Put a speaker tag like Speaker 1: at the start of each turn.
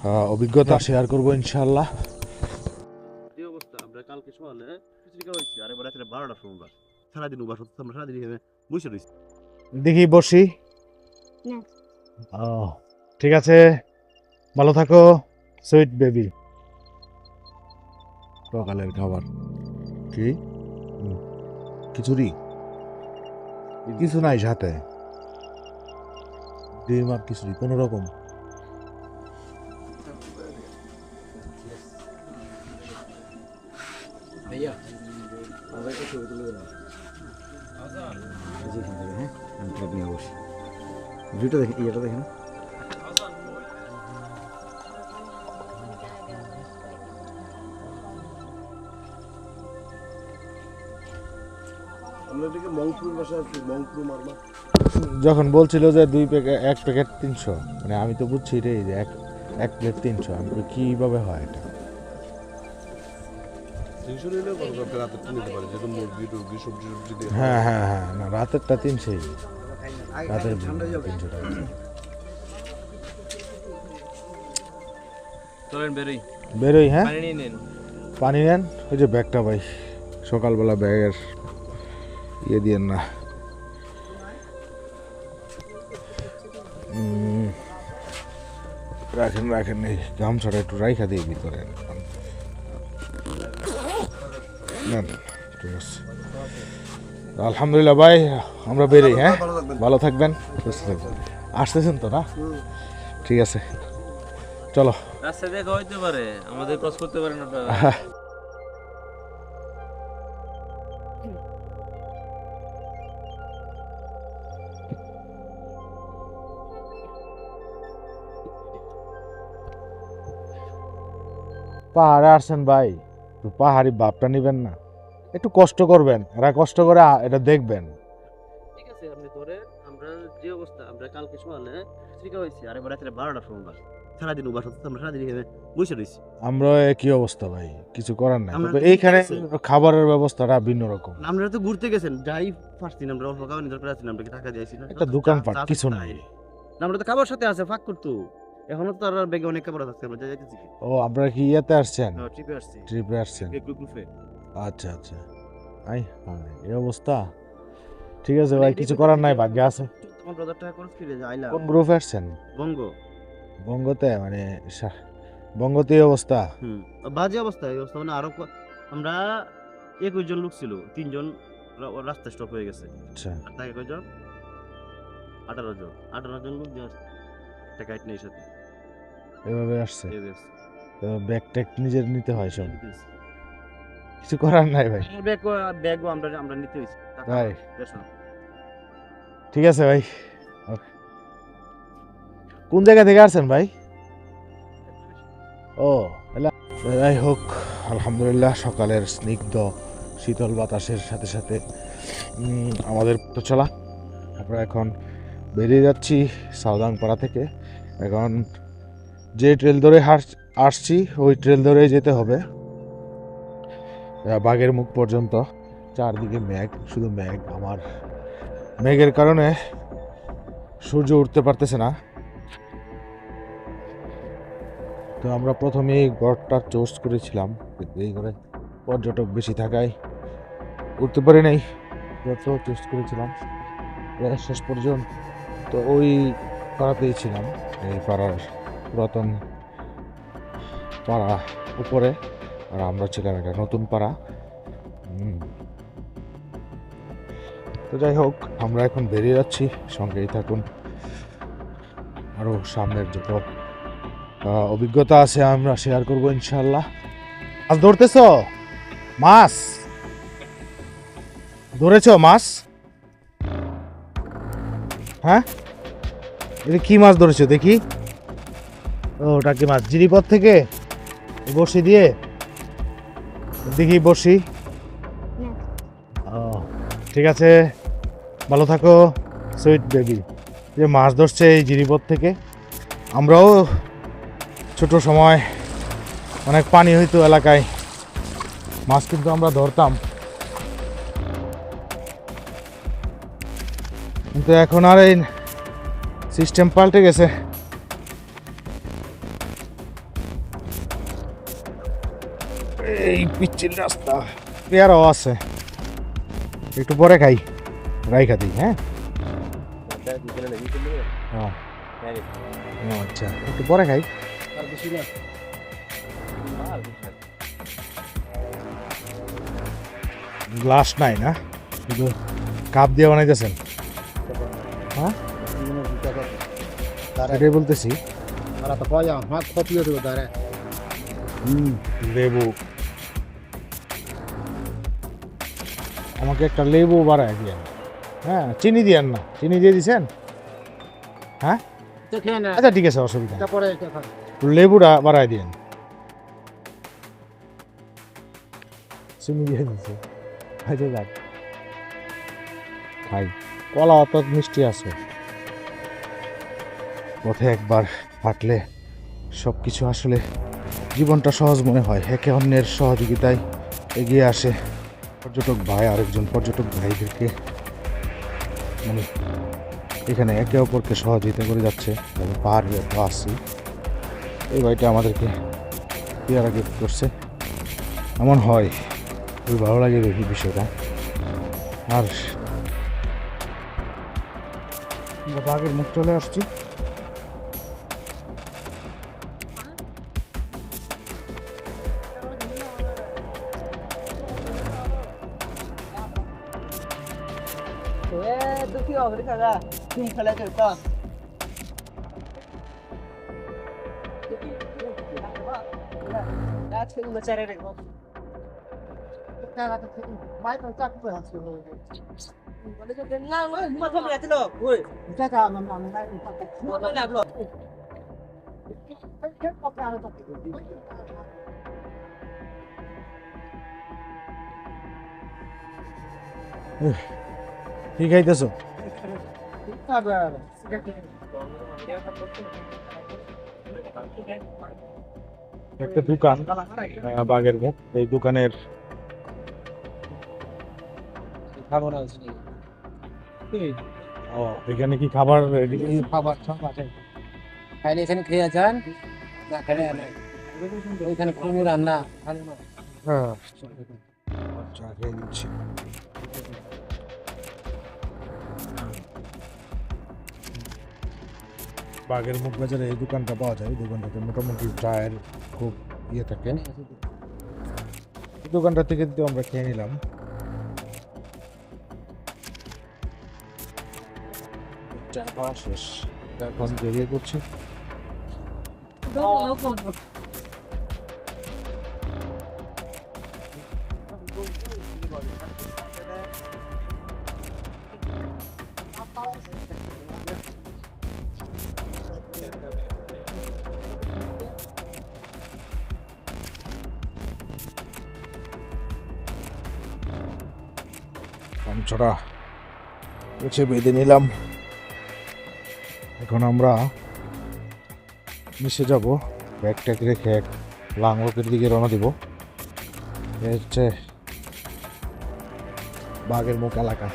Speaker 1: আহ, অভিজ্ঞতা শেয়ার করব ইনশাল্লাহ
Speaker 2: এই অবস্থা আমরা কালকে সকালে আর এবার রাত্রে বারোটার সময় বাস। সারাদিন উবাস হচ্ছে আমরা সারাদিন এখানে বসে রয়েছি
Speaker 1: দেখি বসি।
Speaker 3: না।
Speaker 1: ও ঠিক আছে। ভালো থাকো সুইট বেবি। সকালের খাবার। কি? খিচুড়ি? কিছু নাই সাথে। ডিম আর খিচুড়ি কোনো রকম।
Speaker 2: ভাইয়া। আমাদের একটা ছবি তুলে দিলাম যেখান থেকে হ্যাঁ আমি ভিডিওটা দেখেন ইয়েটা দেখেন
Speaker 1: বলছিল যে দুই প্যাকেট এক প্যাকেট তিনশো মানে আমি তো বুঝছি রে যে এক এক প্লেট তিনশো আমি কীভাবে হয় এটা?
Speaker 4: তিনশো নিলে বড় দরকার নিতে পারে যেহেতু মুরগি টুরগি সবজি সবজি দিয়ে
Speaker 1: হ্যাঁ হ্যাঁ হ্যাঁ না রাতেরটা তিনশোই রাতের তিনশো টাকা
Speaker 2: চলেন বেরোই।
Speaker 1: বেরোই হ্যাঁ?
Speaker 2: পানি নেন।
Speaker 1: পানি নেন? ওই যে ব্যাগটা ভাই সকালবেলা ব্যাগের ইয়ে দিয়েন না। রাখেন রাখেন এই গামছাটা একটু রাইখা দিই ভিতরে ঠিক আছে। আলহামদুলিল্লাহ ভাই আমরা বেরোই হ্যাঁ? ভালো থাকবেন। সুস্থ থাকবেন। আসতেছেন তো না? ঠিক আছে। চলো।
Speaker 2: রাস্তায় দেখা হইতে পারে আমাদের ক্রস করতে পারেন আপনারা।
Speaker 1: পাহাড়ে আসছেন ভাই একটু পাহাড়ি বাপটা নিবেন না। একটু কষ্ট করবেন এরা কষ্ট করে এটা দেখবেন।
Speaker 2: ঠিক আছে আপনি ধরেন আমরা যে অবস্থা আমরা কালকে সকালে পত্রিকা হয়েছি আর এবার রাত্রে বারোটার সময় বাস সারাদিন উবাস হচ্ছে আমরা সারাদিন এখানে বসে রয়েছি।
Speaker 1: আমরা কি অবস্থা ভাই? কিছু করার নাই। তবে
Speaker 2: তো
Speaker 1: এইখানে খাবারের ব্যবস্থাটা ভিন্ন রকম।
Speaker 2: আপনারা তো ঘুরতে গেছেন যাই পারছি না আমরা অল্প খাবার দরকার আছে না আমরা কি টাকা দিয়েছি না?
Speaker 1: একটা দোকানপাট কিছু নাই।
Speaker 2: আমরা তো খাবার সাথে আছে ফাঁক করতো। এখনও তো আর ব্যাগে অনেক খাবার আছে আমরা যাই যাইতেছি।
Speaker 1: ও আপনারা কি ইয়েতে আসছেন?
Speaker 2: ট্রিপে আসছি।
Speaker 1: ট্রিপে আসছেন।
Speaker 2: গ্রুপে
Speaker 1: আচ্ছা আচ্ছা। আই হ্যাঁ এই অবস্থা। ঠিক আছে ভাই কিছু করার নাই ভাগ্যে আছে।
Speaker 2: পনেরো হাজার টাকা করে আইলাম।
Speaker 1: কোন গ্রুপে আসছেন?
Speaker 2: বঙ্গ।
Speaker 1: বঙ্গতে মানে বঙ্গতে অবস্থা।
Speaker 2: হুম বাজে অবস্থা এই অবস্থা। মানে আরও আমরা একুশ জন লোক ছিল তিনজন রাস্তা স্টপ হয়ে গেছে।
Speaker 1: আচ্ছা।
Speaker 2: আর থাকে কয়জন? আঠারো জন। আঠারো জন লোক গাইড নেই সাথে
Speaker 1: এভাবে আসছে। ব্যাগ ট্যাগ নিজের নিতে হয় সব। কিছু করার নাই ভাই।
Speaker 2: আর ব্যাগও ব্যাগও আমরা আমরা নিতে হয়েছি টাকা
Speaker 1: তাই?
Speaker 2: বেশ না।
Speaker 1: ঠিক আছে ভাই। কোন জায়গা থেকে আসছেন ভাই? ও যাই হোক আলহামদুলিল্লাহ সকালের স্নিগ্ধ শীতল বাতাসের সাথে সাথে আমাদের তো চলা। আমরা এখন বেরিয়ে যাচ্ছি সাউদাংপাড়া থেকে। এখন যে ট্রেল ধরে আসছি ওই ট্রেল ধরে যেতে হবে। বাগের মুখ পর্যন্ত। চারদিকে মেঘ, শুধু মেঘ, আমার মেঘের কারণে সূর্য উঠতে পারতেছে না। তো আমরা প্রথমে এই গড়টা চোজ করেছিলাম, কিন্তু এই ঘরে পর্যটক বেশি থাকায় উঠতে পারি নাই। যত চুজ করেছিলাম। শেষ পর্যন্ত তো ওই পাড়াতেই ছিলাম, এই পাড়ার পুরাতন পাড়া উপরে। আর আমরা ছিলাম এটা নতুন পাড়া। তো যাই হোক, আমরা এখন বেরিয়ে যাচ্ছি, সঙ্গেই থাকুন। আরও সামনের যত অভিজ্ঞতা আছে আমরা শেয়ার করব ইনশাল্লাহ মাছ ধরতেছ? মাছ? ধরেছ মাছ? হ্যাঁ? এটা কি মাছ ধরেছো দেখি? ও, ওটা কি মাছ? জিরিপথ থেকে? বসি দিয়ে? দেখি বসি। ঠিক আছে। ভালো থাকো, সুইট বেবি। যে মাছ ধরছে এই জিরিপথ থেকে। আমরাও ছোট সময় অনেক পানি হইতো এলাকায়। মাছ কিন্তু আমরা ধরতাম। কিন্তু এখন আর এই সিস্টেম পাল্টে গেছে। পিচ্ছিল রাস্তা। পেয়ারাও আছে। একটু পরে খাই। রাইখা দিই হ্যাঁ? হ্যাঁ। ও আচ্ছা। একটু পরে খাই। গ্লাস নাই না? শুধু কাপ দিয়ে বানাইতেছেন? হ্যাঁ? এটাই বলতেছি। হুম লেবু। আমাকে একটা লেবু বাড়ায় দিয়েন হ্যাঁ চিনি দিয়েন না। চিনি দিয়ে দিছেন? হ্যাঁ? আচ্ছা ঠিক আছে অসুবিধা। লেবুটা বাড়ায় দিয়েন চিনি দিয়ে দিছে। আচ্ছা যাক। খাই কলা অত মিষ্টি আছে। পথে একবার হাঁটলে সব কিছু আসলে জীবনটা সহজ মনে হয়। একে অন্যের সহযোগিতায় এগিয়ে আসে। পর্যটক ভাই, আরেকজন পর্যটক ভাইদেরকে মানে এখানে একে অপরকে সহযোগিতা করে যাচ্ছে। আমি পাহাড় আসছি এই ভাইটা আমাদেরকে পেয়ারা গিফট করছে। এমন হয়, খুবই ভালো লাগে দেখি বিষয়টা। আর বাঘের মুখ চলে আসছি।
Speaker 2: tu ke oh dekat lah. Tu kalau tu tak. Dah tu macam ni dekat. Ugh.
Speaker 1: কি খাইতেছো? একটা দোকান বাঘের মুখ এই দোকানের ও এখানে কি খাবার রেডি
Speaker 3: খাবার সব আছে খাইলে এখানে খেয়ে যান না খেলে ওইখানে কোনো রান্না
Speaker 1: হ্যাঁ চা বাঘের মুখ বাজারে এই দোকানটা পাওয়া যায়। এই দোকানটাতে মোটামুটি চায়ের খুব ইয়ে থাকে। এই দোকানটা থেকে তো আমরা খেয়ে নিলাম। চা খাওয়া শেষ। এখন বেরিয়ে পড়ছি। গামছড়া বেছে বেঁধে নিলাম। এখন আমরা মিশে যাব। ব্যাগ ট্যাগ রেখে এক লাংলকের দিকে রওনা দিব। এ হচ্ছে বাঘের মুখ এলাকা।